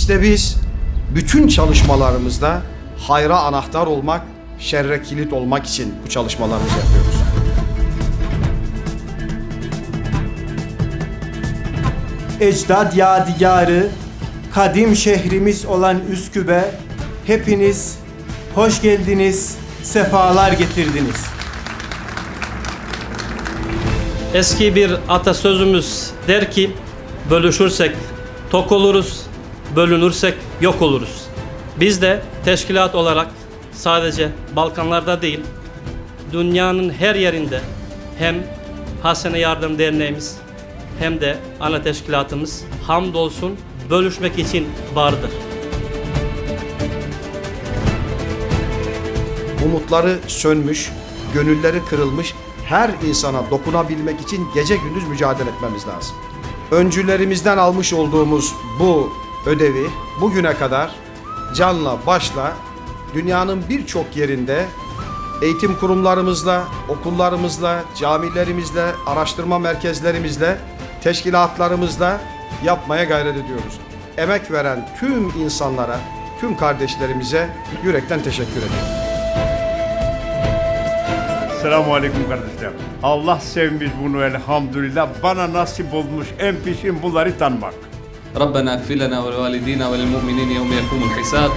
İşte biz bütün çalışmalarımızda hayra anahtar olmak, şerre kilit olmak için bu çalışmalarımızı yapıyoruz. ecdad yadigarı, kadim şehrimiz olan Üsküp'e hepiniz hoş geldiniz, sefalar getirdiniz. Eski bir atasözümüz der ki bölüşürsek tok oluruz, bölünürsek yok oluruz. Biz de teşkilat olarak sadece Balkanlarda değil, dünyanın her yerinde hem Hasene Yardım Derneğimiz hem de ana teşkilatımız hamdolsun bölüşmek için vardır. Umutları sönmüş, gönülleri kırılmış her insana dokunabilmek için gece gündüz mücadele etmemiz lazım. Öncülerimizden almış olduğumuz bu ödevi bugüne kadar canla başla dünyanın birçok yerinde eğitim kurumlarımızla, okullarımızla, camilerimizle, araştırma merkezlerimizle, teşkilatlarımızla yapmaya gayret ediyoruz. Emek veren tüm insanlara, tüm kardeşlerimize yürekten teşekkür ediyorum. Selamun Aleyküm kardeşler. Allah sevmiş bunu elhamdülillah. Bana nasip olmuş en pişin bunları tanımak. ربنا اغفر لنا ولوالدينا وللمؤمنين يوم يقوم الحساب.